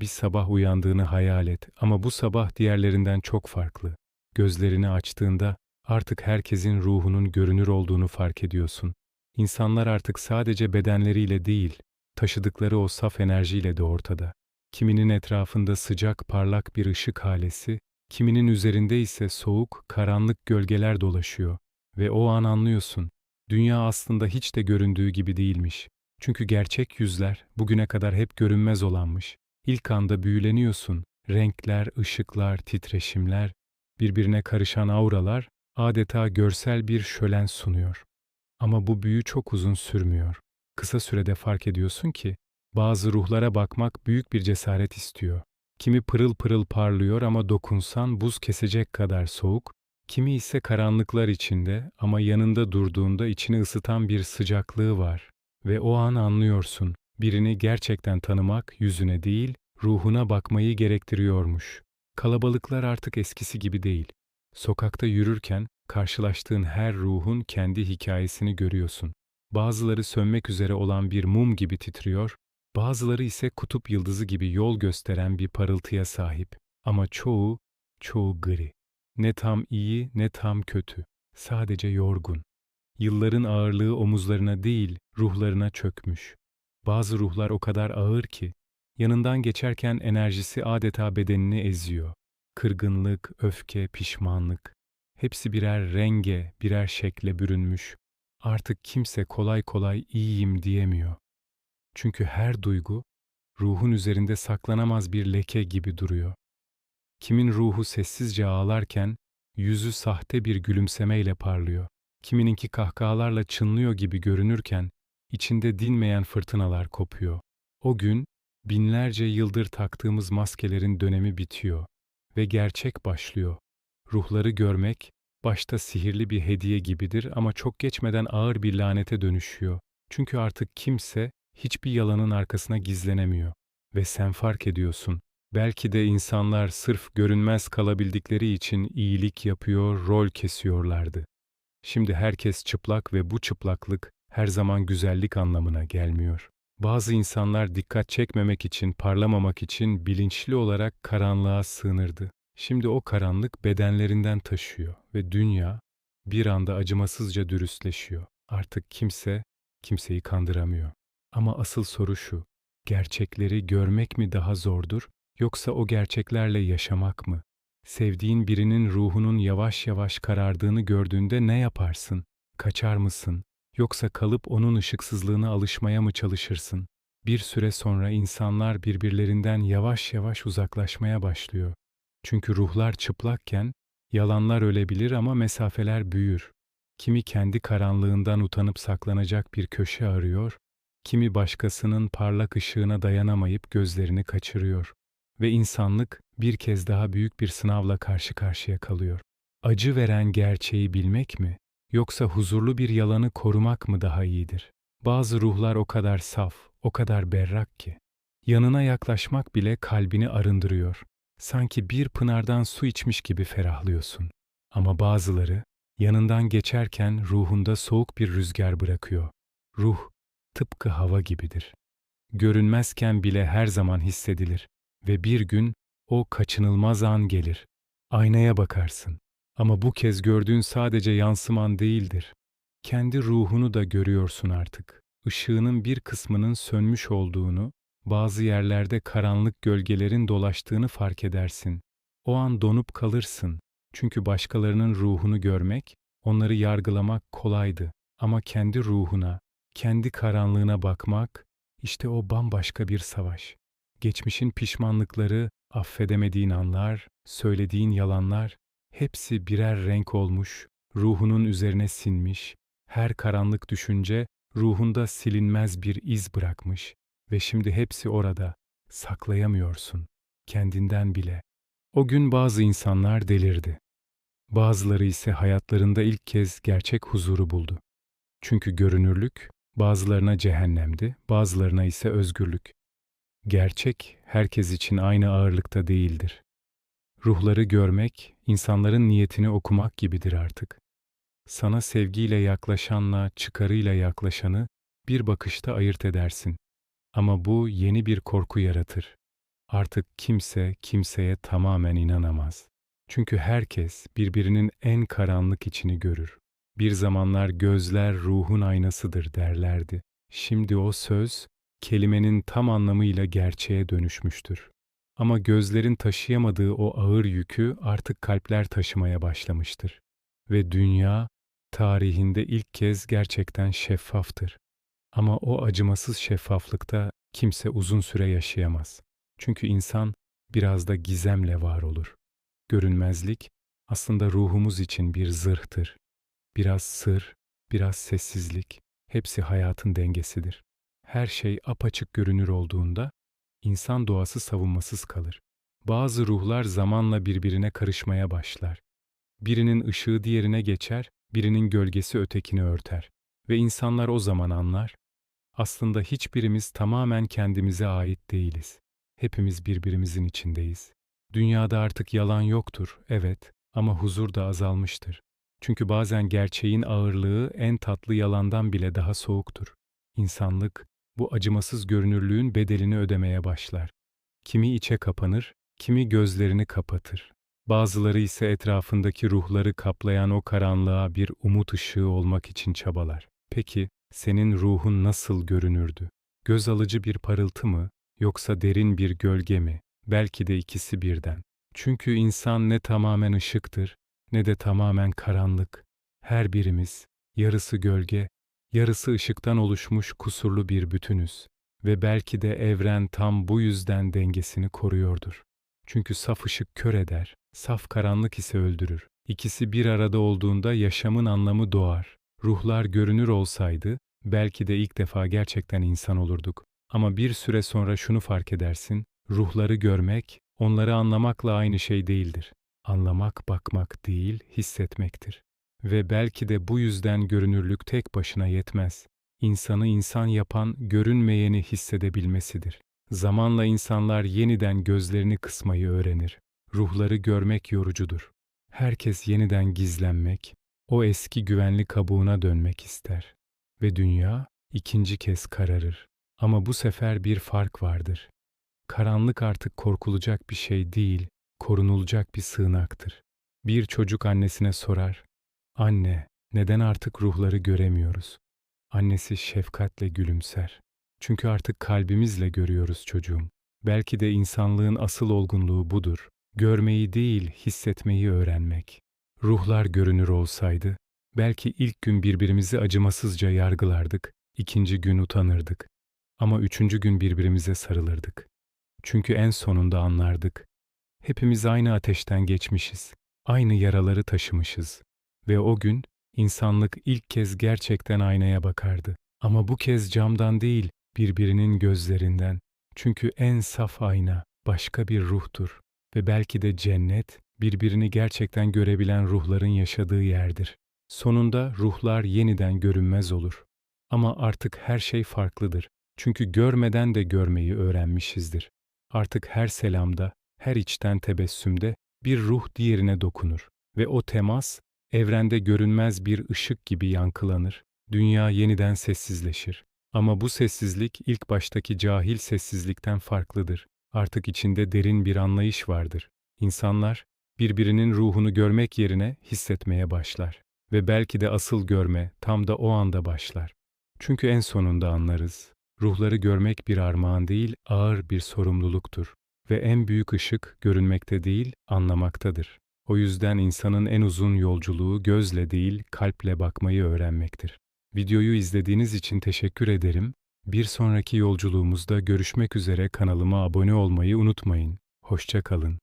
Bir sabah uyandığını hayal et ama bu sabah diğerlerinden çok farklı. Gözlerini açtığında artık herkesin ruhunun görünür olduğunu fark ediyorsun. İnsanlar artık sadece bedenleriyle değil, taşıdıkları o saf enerjiyle de ortada. Kiminin etrafında sıcak parlak bir ışık halesi, kiminin üzerinde ise soğuk, karanlık gölgeler dolaşıyor ve o an anlıyorsun. Dünya aslında hiç de göründüğü gibi değilmiş. Çünkü gerçek yüzler bugüne kadar hep görünmez olanmış. İlk anda büyüleniyorsun. Renkler, ışıklar, titreşimler, birbirine karışan auralar adeta görsel bir şölen sunuyor. Ama bu büyü çok uzun sürmüyor. Kısa sürede fark ediyorsun ki bazı ruhlara bakmak büyük bir cesaret istiyor. Kimi pırıl pırıl parlıyor ama dokunsan buz kesecek kadar soğuk, kimi ise karanlıklar içinde ama yanında durduğunda içini ısıtan bir sıcaklığı var. Ve o an anlıyorsun, birini gerçekten tanımak yüzüne değil, ruhuna bakmayı gerektiriyormuş. Kalabalıklar artık eskisi gibi değil. Sokakta yürürken karşılaştığın her ruhun kendi hikayesini görüyorsun. Bazıları sönmek üzere olan bir mum gibi titriyor, bazıları ise kutup yıldızı gibi yol gösteren bir parıltıya sahip. Ama çoğu, çoğu gri. Ne tam iyi ne tam kötü. Sadece yorgun. Yılların ağırlığı omuzlarına değil, ruhlarına çökmüş. Bazı ruhlar o kadar ağır ki, yanından geçerken enerjisi adeta bedenini eziyor. Kırgınlık, öfke, pişmanlık. Hepsi birer renge, birer şekle bürünmüş. Artık kimse kolay kolay iyiyim diyemiyor. Çünkü her duygu, ruhun üzerinde saklanamaz bir leke gibi duruyor. Kimin ruhu sessizce ağlarken, yüzü sahte bir gülümsemeyle parlıyor. Kimininki kahkahalarla çınlıyor gibi görünürken, içinde dinmeyen fırtınalar kopuyor. O gün, binlerce yıldır taktığımız maskelerin dönemi bitiyor ve gerçek başlıyor. Ruhları görmek, başta sihirli bir hediye gibidir ama çok geçmeden ağır bir lanete dönüşüyor. Çünkü artık kimse hiçbir yalanın arkasına gizlenemiyor ve sen fark ediyorsun. Belki de insanlar sırf görünmez kalabildikleri için iyilik yapıyor, rol kesiyorlardı. Şimdi herkes çıplak ve bu çıplaklık her zaman güzellik anlamına gelmiyor. Bazı insanlar dikkat çekmemek için, parlamamak için bilinçli olarak karanlığa sığınırdı. Şimdi o karanlık bedenlerinden taşıyor ve dünya bir anda acımasızca dürüstleşiyor. Artık kimse kimseyi kandıramıyor. Ama asıl soru şu, gerçekleri görmek mi daha zordur yoksa o gerçeklerle yaşamak mı? Sevdiğin birinin ruhunun yavaş yavaş karardığını gördüğünde ne yaparsın? Kaçar mısın? Yoksa kalıp onun ışıksızlığına alışmaya mı çalışırsın? Bir süre sonra insanlar birbirlerinden yavaş yavaş uzaklaşmaya başlıyor. Çünkü ruhlar çıplakken yalanlar ölebilir ama mesafeler büyür. Kimi kendi karanlığından utanıp saklanacak bir köşe arıyor, kimi başkasının parlak ışığına dayanamayıp gözlerini kaçırıyor ve insanlık bir kez daha büyük bir sınavla karşı karşıya kalıyor. Acı veren gerçeği bilmek mi yoksa huzurlu bir yalanı korumak mı daha iyidir? Bazı ruhlar o kadar saf, o kadar berrak ki yanına yaklaşmak bile kalbini arındırıyor. Sanki bir pınardan su içmiş gibi ferahlıyorsun. Ama bazıları yanından geçerken ruhunda soğuk bir rüzgar bırakıyor. Ruh tıpkı hava gibidir. Görünmezken bile her zaman hissedilir ve bir gün o kaçınılmaz an gelir. Aynaya bakarsın. Ama bu kez gördüğün sadece yansıman değildir. Kendi ruhunu da görüyorsun artık. Işığının bir kısmının sönmüş olduğunu, bazı yerlerde karanlık gölgelerin dolaştığını fark edersin. O an donup kalırsın. Çünkü başkalarının ruhunu görmek, onları yargılamak kolaydı. Ama kendi ruhuna, kendi karanlığına bakmak, işte o bambaşka bir savaş. Geçmişin pişmanlıkları, affedemediğin anlar, söylediğin yalanlar, hepsi birer renk olmuş, ruhunun üzerine sinmiş, her karanlık düşünce ruhunda silinmez bir iz bırakmış ve şimdi hepsi orada, saklayamıyorsun, kendinden bile. O gün bazı insanlar delirdi. Bazıları ise hayatlarında ilk kez gerçek huzuru buldu. Çünkü görünürlük bazılarına cehennemdi, bazılarına ise özgürlük. Gerçek herkes için aynı ağırlıkta değildir. Ruhları görmek, insanların niyetini okumak gibidir artık. Sana sevgiyle yaklaşanla çıkarıyla yaklaşanı bir bakışta ayırt edersin. Ama bu yeni bir korku yaratır. Artık kimse kimseye tamamen inanamaz. Çünkü herkes birbirinin en karanlık içini görür. Bir zamanlar gözler ruhun aynasıdır derlerdi. Şimdi o söz kelimenin tam anlamıyla gerçeğe dönüşmüştür. Ama gözlerin taşıyamadığı o ağır yükü artık kalpler taşımaya başlamıştır. Ve dünya tarihinde ilk kez gerçekten şeffaftır. Ama o acımasız şeffaflıkta kimse uzun süre yaşayamaz. Çünkü insan biraz da gizemle var olur. Görünmezlik aslında ruhumuz için bir zırhtır. Biraz sır, biraz sessizlik, hepsi hayatın dengesidir. Her şey apaçık görünür olduğunda insan doğası savunmasız kalır. Bazı ruhlar zamanla birbirine karışmaya başlar. Birinin ışığı diğerine geçer, birinin gölgesi ötekini örter ve insanlar o zaman anlar. Aslında hiçbirimiz tamamen kendimize ait değiliz. Hepimiz birbirimizin içindeyiz. Dünyada artık yalan yoktur, evet, ama huzur da azalmıştır. Çünkü bazen gerçeğin ağırlığı en tatlı yalandan bile daha soğuktur. İnsanlık bu acımasız görünürlüğün bedelini ödemeye başlar. Kimi içe kapanır, kimi gözlerini kapatır. Bazıları ise etrafındaki ruhları kaplayan o karanlığa bir umut ışığı olmak için çabalar. Peki senin ruhun nasıl görünürdü? Göz alıcı bir parıltı mı yoksa derin bir gölge mi? Belki de ikisi birden. Çünkü insan ne tamamen ışıktır ne de tamamen karanlık. Her birimiz yarısı gölge, yarısı ışıktan oluşmuş kusurlu bir bütünüz ve belki de evren tam bu yüzden dengesini koruyordur. Çünkü saf ışık kör eder, saf karanlık ise öldürür. İkisi bir arada olduğunda yaşamın anlamı doğar. Ruhlar görünür olsaydı belki de ilk defa gerçekten insan olurduk. Ama bir süre sonra şunu fark edersin, ruhları görmek, onları anlamakla aynı şey değildir. Anlamak bakmak değil, hissetmektir. Ve belki de bu yüzden görünürlük tek başına yetmez. İnsanı insan yapan görünmeyeni hissedebilmesidir. Zamanla insanlar yeniden gözlerini kısmayı öğrenir. Ruhları görmek yorucudur. Herkes yeniden gizlenmek, o eski güvenli kabuğuna dönmek ister. Ve dünya ikinci kez kararır. Ama bu sefer bir fark vardır. Karanlık artık korkulacak bir şey değil, korunulacak bir sığınaktır. Bir çocuk annesine sorar, Anne, neden artık ruhları göremiyoruz? Annesi şefkatle gülümser. Çünkü artık kalbimizle görüyoruz çocuğum. Belki de insanlığın asıl olgunluğu budur. Görmeyi değil, hissetmeyi öğrenmek. Ruhlar görünür olsaydı, belki ilk gün birbirimizi acımasızca yargılardık, ikinci gün utanırdık. Ama üçüncü gün birbirimize sarılırdık. Çünkü en sonunda anlardık. Hepimiz aynı ateşten geçmişiz, aynı yaraları taşımışız. Ve o gün insanlık ilk kez gerçekten aynaya bakardı. Ama bu kez camdan değil, birbirinin gözlerinden. Çünkü en saf ayna başka bir ruhtur ve belki de cennet birbirini gerçekten görebilen ruhların yaşadığı yerdir. Sonunda ruhlar yeniden görünmez olur. Ama artık her şey farklıdır. Çünkü görmeden de görmeyi öğrenmişizdir. Artık her selamda, her içten tebessümde bir ruh diğerine dokunur ve o temas evrende görünmez bir ışık gibi yankılanır. Dünya yeniden sessizleşir. Ama bu sessizlik ilk baştaki cahil sessizlikten farklıdır. Artık içinde derin bir anlayış vardır. İnsanlar birbirinin ruhunu görmek yerine hissetmeye başlar ve belki de asıl görme tam da o anda başlar. Çünkü en sonunda anlarız. Ruhları görmek bir armağan değil, ağır bir sorumluluktur ve en büyük ışık görünmekte değil, anlamaktadır. O yüzden insanın en uzun yolculuğu gözle değil, kalple bakmayı öğrenmektir. Videoyu izlediğiniz için teşekkür ederim. Bir sonraki yolculuğumuzda görüşmek üzere kanalıma abone olmayı unutmayın. Hoşça kalın.